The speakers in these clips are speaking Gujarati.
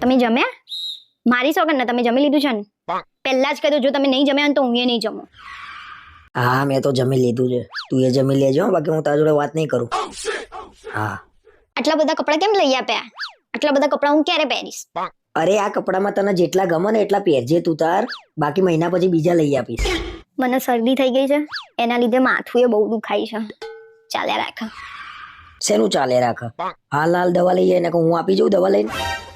તમે જમ્યા? મારી સોગન ને તમે જમી લીધું છે ને? પહેલા જ કહી દો જો તમે નહીં જમ્યા ને તો હું એ નહીં જમું. હા મેં તો જમી લીધું છે. તું એ જમી લેજો બાકી હું તારા જોડે વાત નહીં કરું. હા. આટલા બધા કપડાં કેમ લઈ આપ્યા? આટલા બધા કપડાં હું ક્યારે પહેરીશ? અરે આ કપડામાં તને જેટલા ગમે ને એટલા પહેરજે તું તાર બાકી મહિના પછી બીજા લઈ આપીશ. મને શરદી થઈ ગઈ છે. એના લીધે માથું એ બહુ દુખાય છે. ચાલ્યા રાખ. શેનું ચાલે રાખ? હાલ હાલ દવા લઈએ જાય હું આપી જઉં દવા લઈને?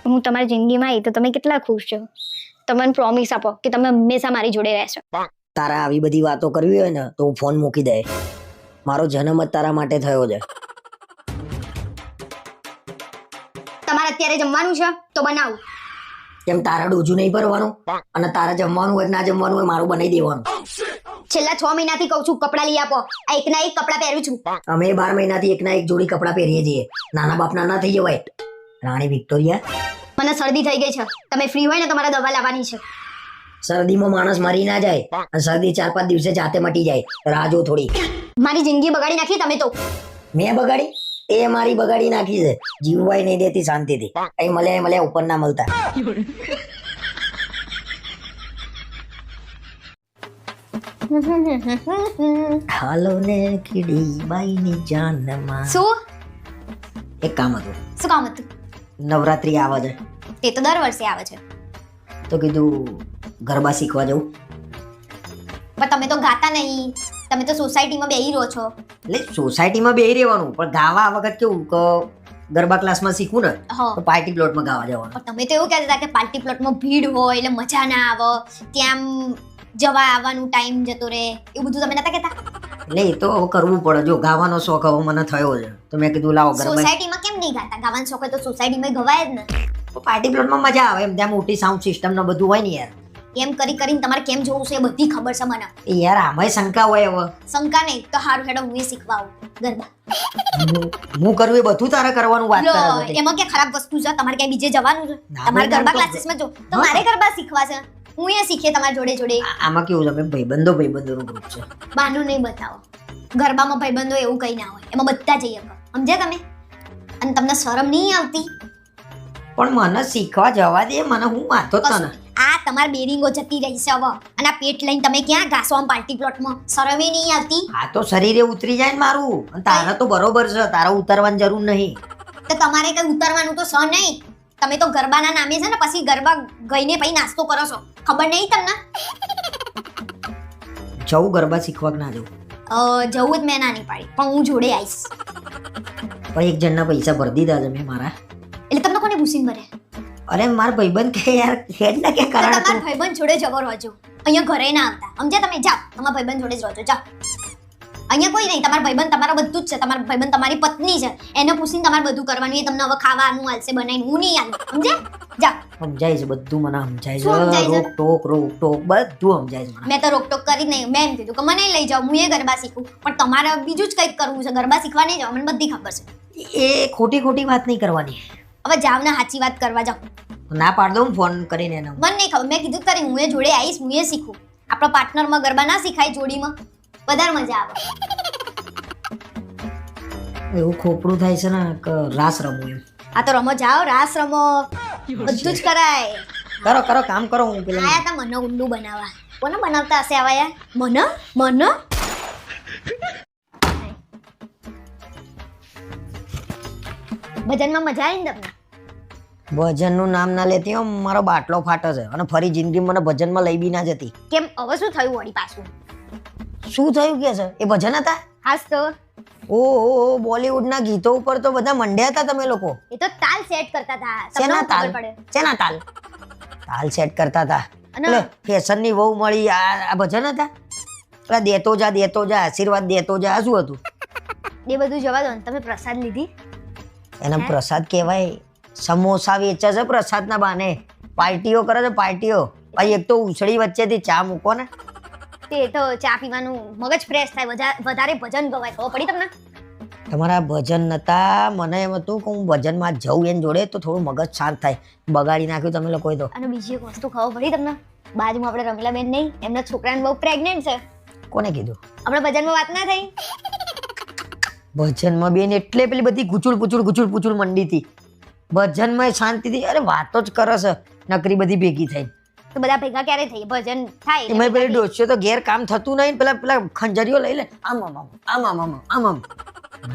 હું તમારી જિંદગીમાં આવી તો તમે કેટલા ખુશ છો? તમે પ્રોમિસ આપો કે તમે હંમેશા મારી જોડે રહેશો. તારા આવી બધી વાતો કરવી હોય ને તો હું ફોન મૂકી દે. મારો જન્મ જ તારા માટે થયો છે. તમારે અત્યારે જમવાનું છે? તો બનાવું. કેમ તારા ડોજું નહીં ભરવાનું? અને તારા જમવાનું હોય ના જમવાનું હોય મારું બનાવી દેવાનું. છેલ્લા છ મહિનાથી કહું છું કપડાં લઈ આપો. આ એકના એક કપડાં પહેરું છું. અમે બાર મહિનાથી એકના એક જોડી કપડાં પહેરીએ છીએ. નાના બાપના ના થઈ જવાય. રાણી વિક્ટોરિયા? મને શરદી થઈ ગઈ છે. તમે ફ્રી હોય ને તમારે દવા લાવવાની છે. શરદીમાં માણસ મરી ના જાય અને શરદી ચાર પાંચ દિવસે જાતે મટી જાય. રાહ જો થોડી. મારી જિંદગી બગાડી નાખી તમે તો. મેં બગાડી? એ મારી બગાડી નાખી છે. જીવવાય નહીં દેતી શાંતિથી. અહીં મળ્યા મળ્યા ઉપર ના મળતા. હાલો ને કીડી બાઈની જાનમાં શું? એક કામ હતું. શું કામ હતું? નવરાત્રી આવે છે. તે તો દર વર્ષે આવે છે. તો કીધું ગરબા શીખવા જવું. પણ તમે તો ગાતા નહીં. તમે તો સોસાયટીમાં બેહી રહો છો. એટલે સોસાયટીમાં બેહી રહેવાનું પણ ગાવા આ વખત કેવું કે ગરબા ક્લાસમાં શીખવું ને તો પાર્ટી પ્લોટમાં ગાવા જવાનું. પણ તમે તો એવું કહેતા હતા કે પાર્ટી પ્લોટમાં ભીડ હોય એટલે મજા ના આવે. ત્યાં જવા આવવાનું ટાઈમ જતો રહે એવું બધું તમે નતા કહેતા? એટલે એ તો હવે કરવું પડે. જો ગાવાનો શોખ હવે મને થયો છે. તો મેં કીધું લાવો ગરબા સોસાયટીમાં કેમ નહીં ગાતા? ગાવાનો શોખ હોય તો સોસાયટીમાં ગવાય જ ને. પાર્ટી પ્લોટમાં મજા આવે. એમ ત્યાં મોટી સાઉન્ડ સિસ્ટમ ને બધું હોય ને યાર. એમ કરી કરીને તમારે કેમ જોવું છે એ બધી ખબર છે મને. યાર આમાંય શંકા હોય હવે. શંકા નહીં તો હારું હેડો હું શીખવા આવું. ગરબા. હું- કરું એ બધું તારે કરવાનું વાત કરે એમાં કે ખરાબ વસ્તુ છે? તમારે ક્યાંય બીજે જવાનું છે? તમારે ગરબા ક્લાસીસમાં જો. તો મારે ગરબા શીખવા છે. હું એ શીખે તમારી જોડે જોડે. આમાં કેવું છે? ભાઈબંધો ભાઈબંધો ભાઈબંધોનું ગ્રુપ છે. બહાનું નહીં બતાવો. ગરબામાં ભાઈબંધો એવું કઈ ના હોય. એમાં બધા જઈએ સમજ્યા તમે? અને તમને શરમ નહીં આવતી? પણ મને શીખવા જવા દે મને હું વાંધો તને આ તમાર બેરિંગો જતી રહી છે હવે. અને આ પેટ લઈને તમે ક્યાં ઘાસો આમ પાર્ટી પ્લોટમાં? શરમે નહીં આવતી? આ તો શરીરે ઉતરી જાય ને મારું. અને તારા તો બરોબર છે. તારા ઉતરવાની જરૂર નહીં. તો તમારે કઈ ઉતરવાનું તો સ નહીં. તમે તો ગરબાના નામે છે ને પછી ગરબા ગઈને પછી નાસ્તો કરો છો. ખબર નહીં તમને? જવું ગરબા શીખવા કે ના જવું. જવું જ મેં ના નહીં પાડી પણ હું જોડે આવીશ પણ એક જણના પૈસા ભરી દીધા છે મેં મારા. એટલે તમને કોને પૂછીને ભરે? અરે મારા ભાઈબંધ કે યાર હેડ ના કે તો કરાર તમારા ભાઈબંધ જોડે જવો રહેજો અહીંયા ઘરે ના આવતા. સમજ્યા તમે? જાઓ તમારા ભાઈબંધ જોડે જ રહેજો જાઓ. અહીંયા કોઈ નહીં તમારા ભાઈબંધ તમારા બધું જ છે તમારા ભાઈબંધ તમારી પત્ની છે. એને પૂછીને તમારે બધું કરવાનું એ તમને હવે ખાવાનું હાલશે બનાવીને. હું નહીં આલું સમજે સમજાય છે બધું મને સમજાય છે? રોક ટોક રોક ટોક બધું સમજાય છે મેં તો રોકટોક કરી જ નહીં મેં એમ કીધું કે મને લઈ જાઓ હું એ ગરબા શીખું. પણ તમારે બીજું જ કંઈક કરવું છે ગરબા શીખવા નહીં જાઓ મને બધી ખબર છે. એ ખોટી ખોટી વાત નહીં કરવાની. હવે જાવ ને સાચી વાત કરવા જાઓ. ના પાડ દઉં ફોન કરીને મને નહીં ખબર મેં કીધું કરી હું એ જોડે આવીશ હું એ શીખું. આપણા પાર્ટનરમાં ગરબા ના શીખાય જોડીમાં. વધારે મજા આવે. એવું ખોપડું થાય છે ને કે રાસ રમો એમ. આ તો રમો જાઓ રાસ રમો. બધું જ કરાય. કરો કરો કામ કરો હું પેલા. આયા તા મને ઊંડું બનાવવા. કોને બનાવતા હશે આવા યાર? મને મને. ભજનમાં મજા આવી ને તમને? ભજનનું નામ ના લેતી હો મારો બાટલો ફાટો છે. અને ફરી જિંદગી મને ભજનમાં લઈ બી ના જતી. કેમ? હવે શું થયું વળી પાછું? શું થયું કે છે? એ ભજન હતા? હાસ તો ઓહો ના ગીતો ઉપર તો બધા મંડ્યા હતા તમે લોકો? એ તો તાલ સેટ કરતા હતા. તમને તાલ ખબર તાલ? તાલ? સેટ કરતા હતા. અને ફેશનની વહુ મળી આ ભજન હતા? એટલે દેતો જા દેતો જા આશીર્વાદ દેતો જા શું હતું? એ બધું જવા દો તમે પ્રસાદ લીધી? એના પ્રસાદ કહેવાય સમોસા વેચે છે પ્રસાદના બાને. પાર્ટીઓ કરે છે પાર્ટીઓ. પછી એક તો ઉછળી વચ્ચેથી ચા મૂકો ને. તે તો ચા પીવાનું મગજ ફ્રેશ થાય. વધારે ભજન ગવાય. ખબર પડી તમને? તમારા ભજન નતા. મને એમ હતું કે હું ભજનમાં જઉં એની જોડે તો થોડું મગજ શાંત થાય. બગાડી નાખ્યું તમે લોકોએ તો. અને બીજી એક વસ્તુ ખબર પડી તમને? બાજુમાં આપણે રમીલા બેન નહીં એમના છોકરાને બહુ પ્રેગ્નેન્ટ છે. કોને કીધું? આપણે ભજનમાં વાત ના થઈ. ભજનમાં બેન એટલે પેલી બધી ગુચુડ પુચુડ ગુચુડ પુચુડ મંડી હતી. ભજનમાં શાંતિથી અરે વાતો જ કરે છે. નકરી બધી ભેગી થઈ તો બધા ભેગા ક્યારે થઈએ? ભજન થાય એટલે એમાં પેલી ભેગા. ડોસીઓ તો ઘેર કામ થતું નહીં ને પેલા પેલા ખંજરીઓ લઈ લે. આમ આમ આમ આમ આમ આમ આમ આમ.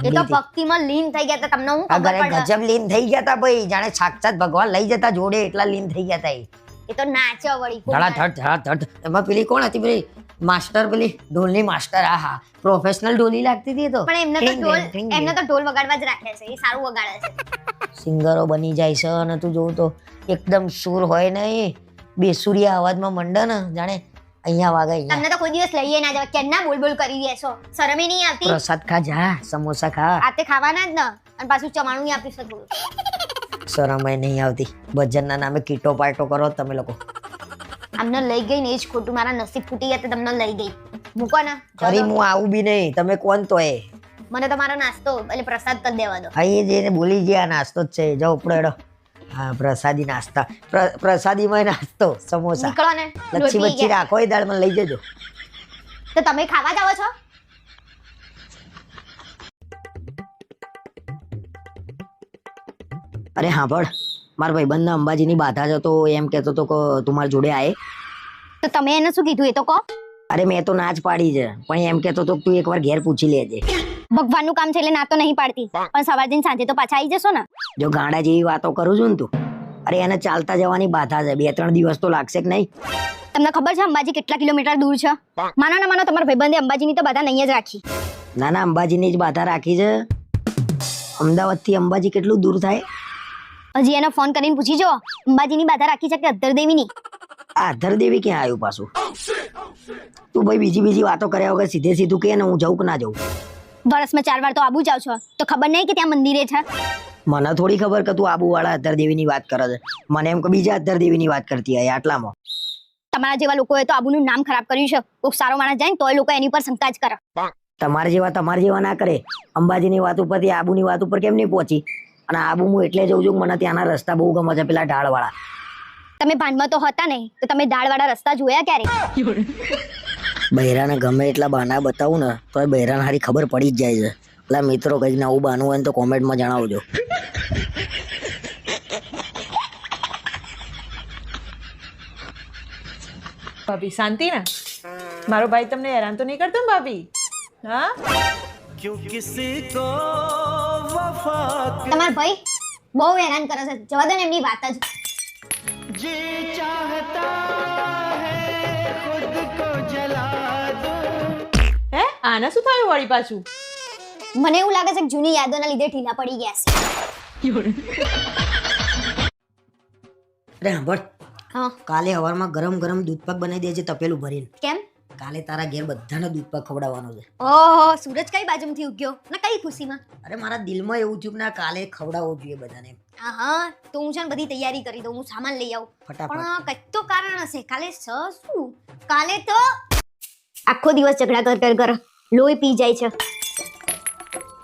એ તો ભક્તિમાં લીન થઈ ગયા હતા. તમને હું ખબર પડે? ગજબ લીન થઈ ગયા ભાઈ જાણે સાક્ષાત ભગવાન લઈ જતા જોડે એટલા લીન થઈ ગયા એ. એ તો નાચો વળી કોક ધડા નાચ. ધડ ધડા ધડ એમાં પેલી કોણ હતી પેલી? માસ્ટર પેલી? ઢોલની માસ્ટર આ હા પ્રોફેશનલ ઢોલી લાગતી હતી એ તો. પણ એમને તો ઢોલ cling, એમને તો ઢોલ વગાડવા જ રાખે છે. એ સારું વગાડે છે. સિંગરો બની જાય છે અને તું જોઉં તો એકદમ સુર હોય ને એ બેસુરિયા અવાજમાં મંડે ને જાણે અહીંયા વાગે અહીંયા. તમને તો કોઈ દિવસ લઈએ ના જવા. કેમના બોલ બોલ કરી દેશો શરમે નહીં આવતી? પ્રસાદ ખા જા સમોસા ખા. આતે ખાવાના જ ને. અને પાછું ચવાણું આપીશ થોડું. શરમે નહીં આવતી. ભજનના નામે કીટો પાટો કરો તમે લોકો. અમને લઈ ગઈ ને એ જ ખોટું મારા નસીબ ફૂટી ગયા તમને લઈ ગઈ. મૂકો ને. ફરી હું આવું બી નહીં. તમે કોણ તો એ? મને તમારો નાસ્તો એટલે પ્રસાદ કરી દેવા દો. અહીં જઈને બોલી ગયા નાસ્તો જ છે. જાઓ ઉપડો હા પ્રસાદી નાસ્તા. પ્રસાદીમાં નાસ્તો સમોસા. નીકળો ને લચ્છી વચ્છી રાખો એ દાળ મને લઈ જજો. તો તમે ખાવા જાવ છો? અરે હા પણ મારા ભાઈબંધના અંબાજીની બાધા જ હતો એમ કહેતો હતો કે તું મારી જોડે આય. તો તમે એને શું કીધું એ તો કહો. અરે મેં તો ના જ પાડી છે પણ એમ કહેતો હતો તું એકવાર ઘેર પૂછી લેજે. ભગવાનનું કામ છે એટલે ના તો નહીં પાડતી. પણ સવાર જઈને સાંજે તો પાછા આવી જશો ને. જો ગાંડા જેવી વાતો કરું છું ને તું અરે એને ચાલતા જવાની બાધા છે. બે ત્રણ દિવસ તો લાગશે કે નહીં? તમને ખબર છે અંબાજી કેટલા કિલોમીટર દૂર છે? માનો ના માનો તમારા ભાઈબંધે અંબાજીની તો બધા નહીં જ રાખી. ના ના અંબાજીની જ બાધા રાખી છે. અમદાવાદથી અંબાજી કેટલું દૂર થાય? હજી એને ફોન કરીને પૂછી જો અંબાજીની બાધા રાખી છે કે અધર દેવીની આધર દેવી ક્યાં આવ્યું પાછું? તું ભાઈ બીજી બીજી વાતો કર્યા વગર સીધે સીધું કે ને હું જઉં કે ના જઉં? વર્ષમાં ચાર વાર તો આબુ જાવ છો. તો ખબર નહીં કે ત્યાં મંદિરે છે? મને થોડી ખબર કે તું આબુવાળા અધર દેવીની વાત કરે છે. મને એમ કે બીજા અધર દેવીની વાત કરતી હોય આટલામાં. તમારા જેવા લોકોએ તો આબુનું નામ ખરાબ કર્યું છે. કોઈક સારો માણસ જાય ને એ લોકો એની પર શંકા જ કરે. તમારે જેવા તમારે જેવા ના કરે. અંબાજીની વાત ઉપરથી આબુની વાત ઉપર કેમ નહીં પહોંચી? અને આબુ હું એટલે જઉં છું મને ત્યાંના રસ્તા બહુ ગમે છે પેલા ઢાળવાળા. તમે ભાનમાં તો હતા નહીં તો તમે ઢાળવાળા રસ્તા જોયા ક્યારે? બૈરાને ગમે એટલા બાના બતાવું ને તો બૈરાને હારી ખબર પડી જ જાય છે. પેલા મિત્રો કંઈક નવું બાનું હોય ને તો કોમેન્ટમાં જણાવજો. ભાભી શાંતિ ને? મારો ભાઈ તમને હેરાન તો નહીં કરતો ને ભાભી? હા? તમારા ભાઈ બહુ હેરાન કરે છે. જવા દો ને એમની વાત જ. હે આને શું થયું વળી પાછું? મને એવું લાગે છે કે જૂની યાદોના લીધે ઢીલા પડી ગયા છે. અરે સાંભળ. હા. કાલે હવારમાં ગરમ ગરમ દૂધ પાક બનાવી દેજે તપેલું ભરીને. કેમ? કાલે તારા ઘેર બધાને દૂધ પાક ખવડાવવાનો છે. ઓહો સૂરજ કઈ બાજુમાંથી ઉગ્યો? ને કઈ ખુશીમાં? અરે મારા દિલમાં એવું થયું કે ના કાલે ખવડાવવો જોઈએ બધાને. હા હા તો હું છે ને બધી તૈયારી કરી દઉં હું સામાન લઈ આવું. ફટાફટ. પણ કઈ તો કારણ હશે. કાલે સ શું? કાલે તો આખો દિવસ ઝઘડા કર કર કર. લોહી પી જાય છે.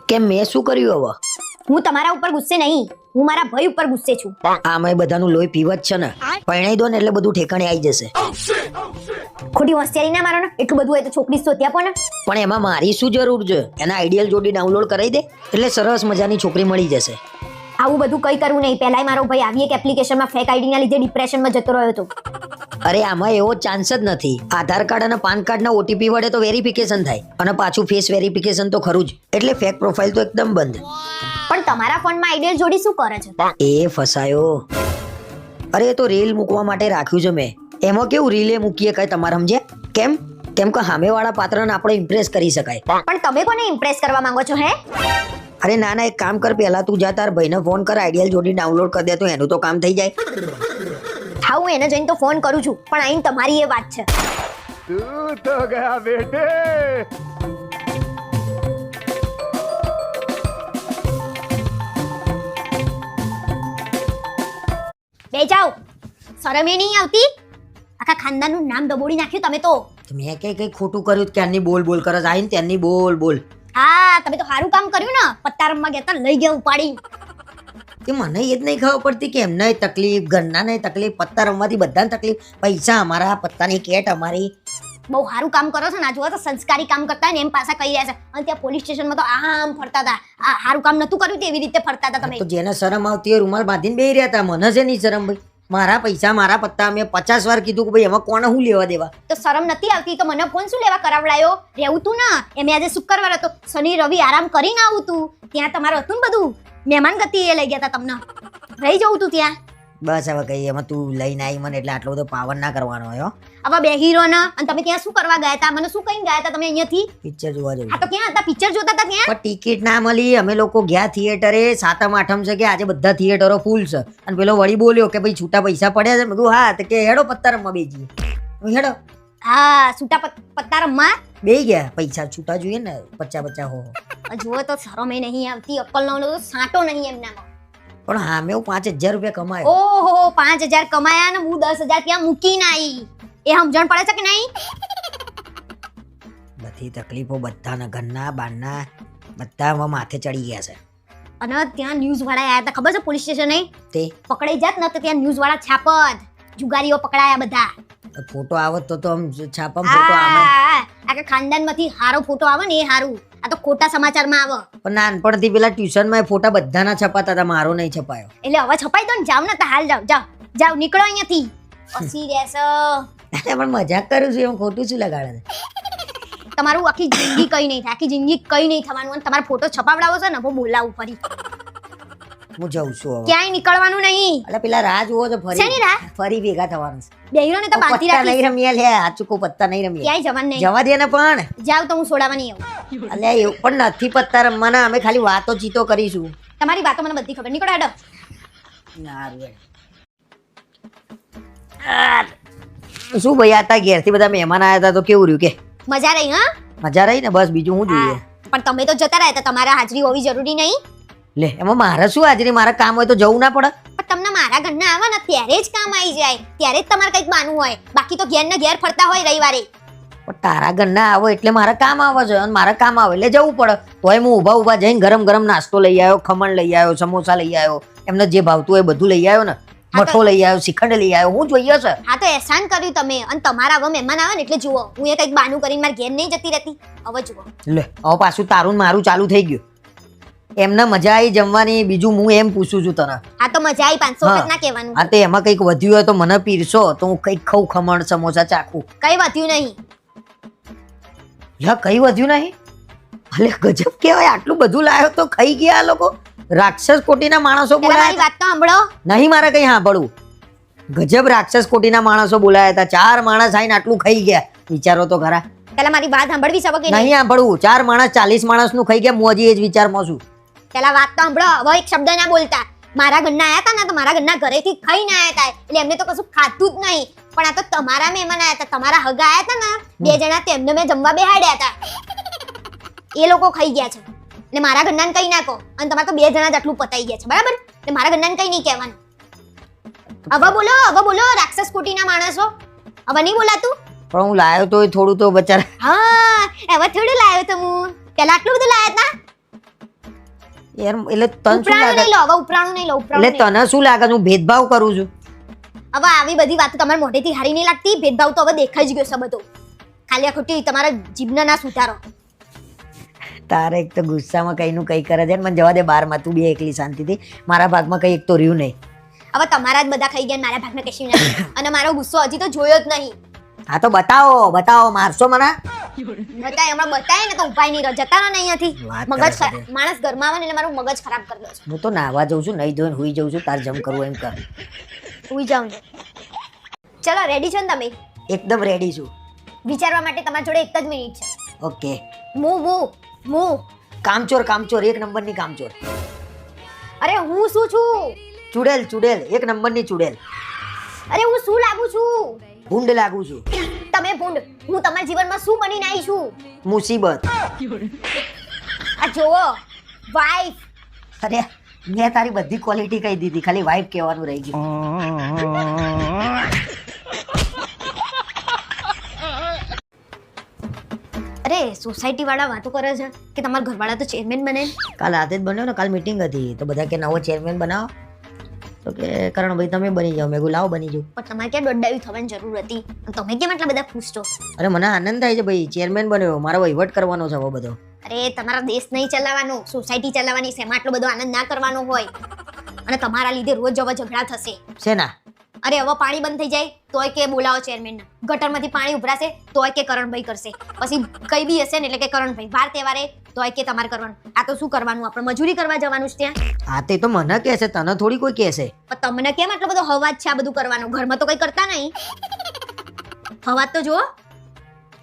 કે મેં શું કર્યું હવે? હું તમારા ઉપર ગુસ્સે નહીં હું મારા ભાઈ ઉપર ગુસ્સે છું. આમાં બધાનું લોહી પીવત છે ને પરણાઈ દો ને એટલે બધું ઠેકાણે આવી જશે. ખોટી હોશિયારી ના મારો ને એટલું બધું હોય તો છોકરી શોધ્યા પણ. પણ એમાં મારી શું જરૂર છે? એના આઈડિયલ જોડી ડાઉનલોડ કરાવી દે એટલે સરસ મજાની છોકરી મળી જશે. આવું બધું કઈ કરવું નહીં. પહેલાય મારો ભાઈ આવી એક એપ્લિકેશનમાં ફેક આઈડી ના લીધે ડિપ્રેશનમાં જતો રહ્યો હતો. અરે આમાં એવો ચાન્સ જ નથી. આધાર કાર્ડ અને પાન કાર્ડના ઓટીપી વડે તો વેરિફિકેશન થાય અને પાછું ફેસ વેરિફિકેશન તો ખરું જ. એટલે ફેક પ્રોફાઇલ તો એકદમ બંધ. પણ તમારા ફોનમાં આઈડિયલ જોડી શું કરે છે? એ ફસાયો. અરે એ તો રીલ મૂકવા માટે રાખ્યું છે મેં. એમાં કેવું રીલે મૂકીએ કઈ તમારે સમજે? કેમ? કેમ કે સામેવાળા પાત્રને આપણે ઇમ્પ્રેસ કરી શકાય. પણ તમે કોને ઇમ્પ્રેસ કરવા માંગો છો હે? અરે ના ના એક કામ કર પહેલાં તું જા તાર ભાઈને ફોન કર આઈડિયલ જોડી ડાઉનલોડ કરી દે તો એનું તો કામ થઈ જાય. હા હું એને જઈને તો ફોન કરું છું પણ અહીં તમારી એ વાત છે. તું તો ગયા બેટે. બે જાઓ. શરમ નહીં આવતી? આખા ખાનદાનનું નામ દબોડી નાખ્યું તમે તો. મેં કઈ કઈ ખોટું કર્યું? ત્યાંની બોલ બોલ કરસ આઈને ત્યાંની બોલ બોલ. હા તમે તો સારું કામ કર્યું ને. પત્તા રમવા ગયા તા લઈ ગયા ઉપાડી. કે મને એ જ નહીં ખબર પડતી કે એમને તકલીફ ઘરના નહીં તકલીફ પત્તા રમવાથી બધાને તકલીફ. પૈસા અમારા પત્તાની કેટ અમારી. બહુ સારું કામ કરો છો ને. આ જુઓ તો સંસ્કારી કામ કરતા ને એમ પાછા કહી રહ્યા છે. અને ત્યાં પોલીસ સ્ટેશનમાં તો આમ ફરતા હતા. આ સારું કામ નતું કર્યું તેવી રીતે ફરતા હતા તમે. તો જેને શરમ આવતી હોય રૂમાલ બાંધીને બેહી રહ્યા હતા. મને છે નહીં શરમ ભાઈ. મારા પૈસા, મારા પત્તા, મેં પચાસ વાર કીધું કે ભાઈ એમાં કોને હું લેવા દેવા? તો શરમ નથી આવતી તો મને ફોન શું લેવા કરાવડાયો? રહેવું તું ના. એમ આજે શુક્રવાર હતો. શનિ, રવિ આરામ કરીને આવું તું. ત્યાં તમારું હતું ને બધું? મહેમાન ગતિ એ લઈ ગયા હતા તમને. રહી જવું તું ત્યાં. બસ હવે કઈ એમાં તું લઈને આવી મને એટલે આટલો બધો પાવર ના કરવાનો હોય આવા બે હીરો ના અને તમે ત્યાં શું કરવા ગયા હતા? મને શું કહીને ગયા હતા તમે અહીંયાથી? પિક્ચર જોવા જવું આ તો ક્યાં હતા? પિક્ચર જોતા હતા ક્યાં પણ ટિકિટ ના મળી. અમે લોકો ગયા થિયેટરે સાતમ આઠમ છે કે આજે બધા થિયેટરો ફૂલ છે. અને પેલો વળી બોલ્યો કે ભાઈ છૂટા પૈસા પડ્યા છે. મેં કીધું હા તો કે હેડો પત્તા રમવા બેજી હેડો. હા છૂટા પત- પત્તા રમવા બે ગયા. પૈસા છૂટા જોઈએ ને પચ્ચા પચ્ચા હો જુઓ તો શરમે નહીં આવતી અક્કલ નો સાંટો નહીં એમનામાં. પણ હા મેં પાંચ હજાર રૂપિયા કમાયો. ઓહો પાંચ હજાર કમાયા ને હું દસ હજાર ત્યાં મૂકી નાઈ એ સમજણ પડે છે કે નહીં? બધી તકલીફો બધાના ઘરના બારના બધા માથે ચડી ગયા છે. અને ત્યાં ન્યૂઝ વાળા આયા હતા ખબર છે પોલીસ સ્ટેશને? તે? પકડાઈ જાત ને તો ત્યાં ન્યૂઝ વાળા છાપત. જુગારીઓ પકડાયા બધા. ફોટો આવત તો તો આમ છાપમ ફોટો આવે આ આખા ખાનદાનમાંથી હારો ફોટો આવે ને એ હારું. આ તો ખોટા સમાચારમાં આવે. પણ નાનપણથી પેલા ટ્યુશનમાં ફોટા બધાના છપાતા હતા મારો નહીં છપાયો. એટલે હવે છપાઈ દો ને જાવ ને તો હાલ જાવ જાવ જાવ નીકળો અહીંયાથી. પછી રહેશો. અરે પણ મજાક કરું છું એમ ખોટું છું લગાડે તમારું આખી જિંદગી કઈ નહીં થાય આખી જિંદગી કઈ નહીં થવાનું અને તમારો ફોટો છપાવડાવો છે ને હું બોલાવું ફરી. હું જઉં છું હવે. ક્યાંય નીકળવાનું નહીં. એટલે પેલા રાહ જુઓ તો ફરી? ફરી ભેગા થવાનું છે. બેહીરોને તો બાંધી રાખી નહીં રમીએ લે આ ચૂકો પત્તા નહીં રમીએ. ક્યાંય જવાનું નહીં. જવા દે ને પણ. જાવ તો હું છોડાવવાની આવું. અલ્યા એવું પણ નથી પત્તા રમવાના અમે ખાલી વાતો ચીતો કરીશું. તમારી વાતો મને બધી ખબર. નીકળો હેડો. શું ભાઈ આતા ઘેરથી બધા મહેમાન આવ્યા હતા તો કેવું રહ્યું કે? મજા રહી હા? મજા રહી ને બસ બીજું હું જોઈએ? પણ તમે તો જતા રહ્યા હતા તમારા હાજરી હોવી જરૂરી નહીં. લે એમાં મારે શું હાજરી? મારા કામ હોય તો જવું ના પડે. પણ તમને મારા ઘરના આવે ને ત્યારે જ કામ આવી જાય. ત્યારે જ તમારે કંઈક બાનું હોય. બાકી તો ઘેર ને ઘેર ફરતા હોય રવિવારે. પણ તારા ઘરના આવો એટલે મારા કામ આવે છે અને મારા કામ આવે એટલે જવું પડે. તોય હું ઊભા ઊભા જઈને ગરમ ગરમ નાસ્તો લઈ આવ્યો ખમણ લઈ આવ્યો સમોસા લઈ આવ્યો એમને જે ભાવતું હોય બધું લઈ આવ્યો ને. મઠો લઈ આવ્યો શ્રીખંડ લઈ આવ્યો હું જોઈએ છે. હા તો એહસાન કર્યું તમે અને તમારા હવે મહેમાન આવે ને એટલે જુઓ હું એ કંઈક બાનું કરીને મારા ઘેર નહીં જતી રહેતી. હવે જુઓ. લે હવે પાછું તારું મારું ચાલુ થઈ ગયું. એમને મજા આવી જમવાની બીજું હું એમ પૂછું છું તને. આ તો મજા આવી પાંચસો વખત ના કહેવાનું. હા તો એમાં કંઈક વધ્યું હોય તો મને પીરસો તો હું કંઈક ખઉ ખમણ સમોસા ચાખું. કઈ વધ્યું નહીં. લે કઈ વધ્યું નહીં? અલે ગજબ કેવાય આટલું બધું લાયો તો ખાઈ ગયા આ લોકો. રાક્ષસ કોટીના માણસો બોલાયા વાત તો સાંભળો. નહીં મારે કઈ સાંભળવું. ગજબ રાક્ષસ કોટીના માણસો બોલાયા હતા. ચાર માણસ આવીને આટલું ખાઈ ગયા. વિચારો તો ખરા. પેલા મારી વાત સાંભળવી છે કે નહીં નહીં? સાંભળવું. ચાર માણસ ચાલીસ માણસનું ખાઈ ગયા. હું હજી એ જ વિચારમાં છું. પેલા વાત તો સાંભળો. હવે એક શબ્દ ના બોલતા. મારા ઘરના આયા હતા ને તો મારા ઘરના ઘરેથી ખાઈને આયા હતા એટલે એમને તો કશું ખાતું જ નહીં. પણ આ તો તમારા મહેમાન આયા હતા તમારા હગા આયા હતા ને બે જણા તેમને મેં જમવા બેહાડ્યા હતા એ લોકો ખાઈ ગયા છે. ને મારા ઘરના કઈ નાખો અને તમારે તો બે જણા જ આટલું પતાઈ ગયા છે બરાબર? ને મારા ઘરના કઈ નહીં કહેવાનું. હવે બોલો હવે બોલો રાક્ષસ કોટીના માણસો. હવે નહીં બોલાતું? પણ હું લાવ્યો તો થોડું તો બચારા હા હવે થોડું લાવ્યો તો હું. પેલા આટલું બધું લાયા હતા યાર એટલે તને શું ઉપરાણું લાગે? નહીં લો હવે ઉપરાણું નહીં લો ઉપરાણું એટલે નહીં. તને શું લાગે? છે? હું ભેદભાવ કરું છું? હવે આવી બધી વાતો તમારા મોઢેથી હારી નહીં લાગતી. ભેદભાવ તો હવે દેખાઈ જ ગયો છે બધો. ખાલી આ ખોટી તમારા જીભના ના સુધારો તારે એક તો ગુસ્સામાં કઈ નું કઈ કરે છે ને મને જવા દે બારમાં. તું બી એકલી શાંતિથી. મારા ભાગમાં કઈ એક તો રહ્યું નહીં. હવે તમારા જ બધા ખાઈ ગયા ને મારા ભાગને કશું ના અને મારો ગુસ્સો હજી તો જોયો જ નહીં. હા તો બતાવો બતાવો મારશો મને? બતાય હમણાં બતાય ને તો ઉપાય નહીં રહ્યો. જતા ને અહીંયાથી. મગજ માણસ ઘરમાં આવે ને એટલે મારું મગજ ખરાબ કરી દો છે. હું તો નાહવા જઉં છું નહીં ધોઈને હુઈ જઉં છું તાર જમ કરવું એમ કર. ઉઈ જાઉં ચલો રેડી છો ને તમે? એકદમ રેડી છું. વિચારવા માટે તમારી જોડે એક જ મિનિટ છે. ઓકે. મુ મુ મુ. કામચોર કામચોર એક નંબરની કામચોર. અરે હું શું છું? ચુડેલ ચુડેલ એક નંબરની ચુડેલ. અરે હું શું લાગુ છું? ભૂંડ લાગુ છું. તમે ભૂંડ હું તમારા જીવનમાં શું બનીને આવી છું? મુસીબત. આ જોવો વાઈફ અરે મેં તારી બધી ક્વોલિટી કહી દીધી ખાલી વાઈફ કહેવાનું રહી ગયું. અરે સોસાયટી વાળા વાતો કરે છે કે તમારા ઘરવાળા તો ચેરમેન બને? કાલ રાતે જ બન્યો ને કાલ મીટિંગ હતી. તો બધા કે નવો ચેરમેન બનાવો. તો કે કરણભાઈ તમે બની જાઓ. મેં લાવો બની જાઉં પણ તમારે ક્યાં દોડાવી થવાની જરૂર હતી? તમે કેમ એટલા બધા ખુશ છો અરે મને આનંદ થાય છે ભાઈ. ચેરમેન બન્યો મારો વહીવટ કરવાનો છે બધો. અરે તમારા દેશ નહીં ચલાવવાનો સોસાયટી ચલાવવાની છે. આટલો બધો આનંદ ના કરવાનો હોય. અને તમારા લીધે રોજ હવે ઝઘડા થશે. શેના? અરે હવે પાણી બંધ થઈ જાય તોય કે બોલાવો ચેરમેન ગટરમાંથી પાણી ઉભરાશે તોય કે કરણભાઈ કરશે. પછી કઈ બી હશે ને એટલે કે કરણભાઈ વાર તહેવારે તોય કે તમારે કરવાનું? આ તો શું કરવાનું? આપણે મજૂરી કરવા જવાનું છે ત્યાં? આ તે તો મને કહે છે તને થોડી કોઈ કહે છે પણ તમને કેમ આટલો બધો હવાજ છે આ બધું કરવાનું? ઘરમાં તો કઈ કરતા નહીં. હવાજ તો જુઓ.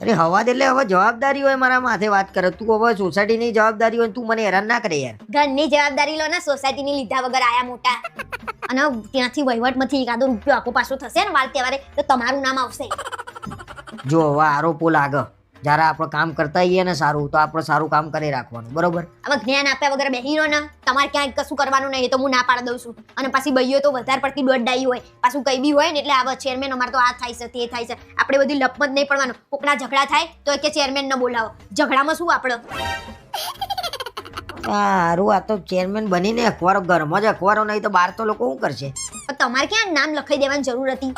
અરે હવા એટલે હવે જવાબદારી હોય મારા માથે વાત કરે. તું હવે સોસાયટીની જવાબદારી હોય તું મને હેરાન ના કરે યાર. ઘરની જવાબદારી લો ને સોસાયટીની લીધા વગર આયા મોટા. અને ત્યાંથી વહીવટમાંથી એકાદો રૂપિયો આપો પાછો થશે ને વાલ તહેવારે તો તમારું નામ આવશે. જો હવે આરોપો લાગે. જ્યારે આપણે કામ કરતા હોઈએ ને સારું તો આપણે સારું કામ કરી રાખવાનું બરોબર? હવે જ્ઞાન આપ્યા વગર બેહી રહો ને તમારે ક્યાંય કશું કરવાનું નહીં એ તો હું ના પાડી દઉં છું. અને પાછી બઈઓ તો વધારે પડતી દોડાઈ હોય પાછું કઈ બી હોય ને એટલે આવા ચેરમેન અમારે તો આ થાય છે તે થાય છે. આપણે બધી લપમત નહીં પડવાનું. કોકના ઝઘડા થાય તો કે ચેરમેન ન બોલાવો. ઝઘડામાં શું આપણે? સારું આ તો ચેરમેન બનીને અખબારો ઘરમાં જ અખબારો નહીં તો બહાર તો લોકો શું કરશે? તમારે ક્યાં નામ લખાઈ દેવાની જરૂર હતી?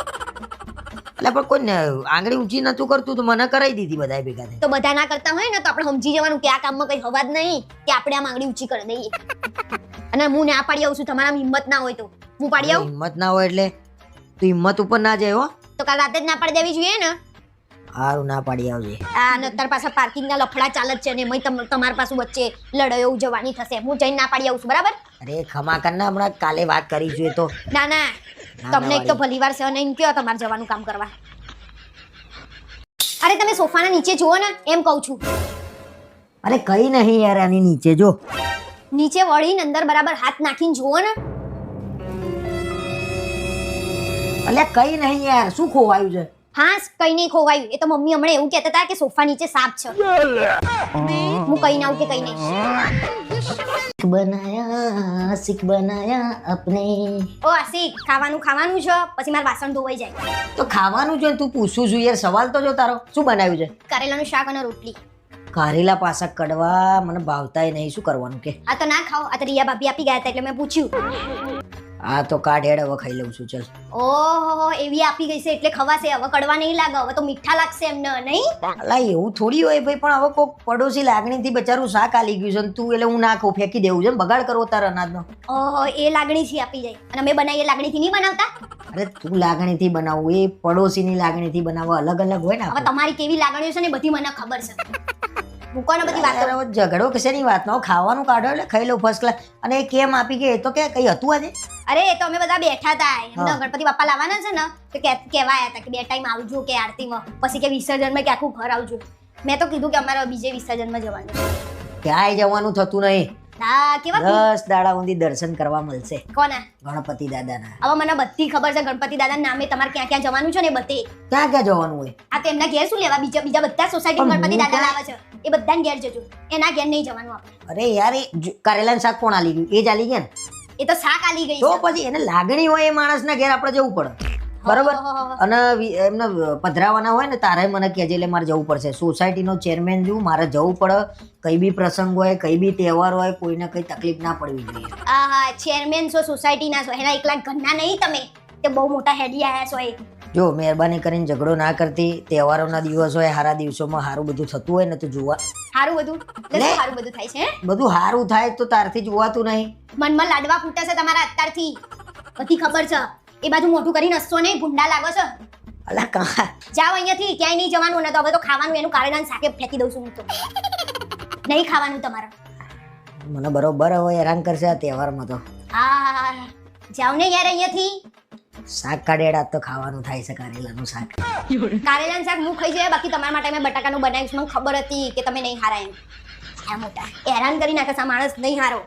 એટલે પણ કોઈને આંગળી ઊંચી નતું કરતું તો મને કરાવી દીધી બધા ભેગા થઈ તો બધા ના કરતા હોય ને તો આપણે સમજી જવાનું કે આ કામમાં કઈ હવા જ નહીં કે આપણે આમ આંગળી ઊંચી કરી દઈએ. અને હું ના પાડી આવું છું તમારા હિંમત ના હોય તો. હું પાડી આવું? હિંમત ના હોય એટલે તું હિંમત ઉપર ના જાય હો. તો કાલ રાતે જ ના પાડી દેવી જોઈએ ને? સારું ના પાડી આવજે. આ નતર પાસે પાર્કિંગના લફડા ચાલે જ છે ને તમ- તમારા પાસે વચ્ચે લડાઈઓ ઉજવવાની થશે. હું જઈને ના પાડી આવું છું બરાબર? અરે ખમા કર ને હમણાં કાલે વાત કરીશું એ તો. ના ના. તમને એક તો ભલી વાર સહન એમ કયો તમારે જવાનું કામ કરવા. અરે તમે સોફાના નીચે જુઓ ને એમ કહું છું. અરે કઈ નહીં યાર આની નીચે જો. નીચે વળીને અંદર બરાબર હાથ નાખીને જુઓ ને. અલ્યા કઈ નહીં યાર શું ખોવાયું છે? હા કઈ નહીં ખોવાયું. એ તો મમ્મી હમણાં એવું કહેતા હતા કે સોફા નીચે સાપ છે. હું કઈ ના આવું કે કઈ નહીં. બનાયા સિક બનાયા અપને ઓ આસિક ખાવાનું ખાવાનું છે પછી મારે વાસણ ધોવાઈ જાય. તો ખાવાનું છે ને તું પૂછું છું યાર સવાલ તો જો તારો. શું બનાવ્યું છે? કરેલાનું શાક અને રોટલી. કારેલા પાસા કડવા મને ભાવતાય નહીં શું કરવાનું કે? આ તો ના ખાઓ આ તો રિયા ભાભી આપી ગયા હતા એટલે મેં પૂછ્યું. આ તો કાઢ હેડે હવે ખાઈ લઉં છું ચલ. ઓહો એવી આપી ગઈ છે એટલે ખવાશે. હવે કડવા નહીં લાગે હવે તો મીઠા લાગશે એમને નહીં? અલા એવું થોડી હોય ભાઈ પણ હવે કોક પડોશી લાગણીથી બચારું શાક આલી ગયું છે ને તું એટલે હું ના ખાઉં ફેંકી દેવું છે બગાડ કરવો તારા અનાજનો. ઓહો એ લાગણી છે આપી જાય. અને અમે બનાવીએ લાગણીથી નહીં બનાવતા? અરે તું લાગણીથી બનાવું એ પડોશીની લાગણીથી બનાવવા અલગ અલગ હોય ને હવે તમારી કેવી લાગણીઓ છે ને બધી મને ખબર છે. મૂકો બધી વાત. ઝઘડો કશેની વાત નો ખાવાનું કાઢો એટલે ખાઈ લો ફર્સ્ટ ક્લાસ અને એ કેમ આપી કે એ તો કે કઈ હતું આજે? અરે એ તો અમે બધા બેઠા હતા. એમને ગણપતિ બાપા લાવવાના છે ને તો કે કહેવા આવ્યા હતા કે બે ટાઈમ આવજો કે આરતીમાં. પછી કે વિસર્જનમાં કે આખું ઘર આવજો. મેં તો કીધું કે અમારે બીજે વિસર્જનમાં જવાનું. ક્યાંય જવાનું થતું નહીં. હા કેવા દસ દાડા સુધી દર્શન કરવા મળશે. કોના? ગણપતિ દાદાના. હવે મને બધી ખબર છે ગણપતિ દાદા નામે તમારે ક્યાં ક્યાં જવાનું છે ને બધી. ક્યાં ક્યાં જવાનું હોય? આ તો એમના ઘેર શું લેવા? બીજા બીજા બધા સોસાયટી ગણપતિ દાદા લાવે છે. એ બધાને ઘેર જજો. એના ઘેર નહીં જવાનું આપણે. અરે યાર એ કારેલાનું શાક કોણ આલી ગયું? એ જ આલી ગયા ને? એ તો શાક આલી ગઈ તો પછી એને લાગણી હોય એ માણસના ઘેર આપણે જવું પડે. બરોબર? હો, હો, હો. અને એમને પધરાવાના હોય ને તારે મને કહેજે એટલે મારે જવું પડશે. સોસાયટીનો ચેરમેન છું મારે જવું પડે. કઈ બી પ્રસંગ હોય કઈ બી તહેવાર હોય કોઈને કઈ તકલીફ ના પડવી જોઈએ. આ હા ચેરમેન છો સોસાયટીના છો એના એકલા ઘરના નહીં તમે? તે બહુ મોટા હેડી આયા છો એક જો મહેરબાની કરીને ઝઘડો ના કરતી. તહેવારોના દિવસ હોય સારા દિવસોમાં સારું બધું થતું હોય ને તો જોવા. સારું બધું? સારું બધું થાય છે બધું સારું થાય તો તારથી જોવાતું નહીં. મનમાં લાડવા ફૂટે છે તમારા અત્યારથી. બધી ખબર છે. એ બાજુ મોઢું કરીને હસશો નહીં ભૂંડા લાગો છો. અલા કા જાઓ અહીંયાથી ક્યાંય નહીં જવાનું ને તો હવે તો ખાવાનું એનું કારેલાનું શાકે ફેંકી દઉં છું હું તો. નહીં ખાવાનું તમારે. મને બરોબર હવે હેરાન કરશે આ તહેવારમાં તો. હા જાઓ ને યાર અહીંયાથી. શાક કાઢેડા તો ખાવાનું થાય છે કારેલાનું શાક. કારેલાનું શાક હું ખાઈ જાય બાકી તમારા માટે મેં બટાકાનું બનાવ્યું છે મને ખબર હતી કે તમે નહીં હારા એમ. આ મોટા હેરાન કરી નાખે છે માણસ નહીં હારો.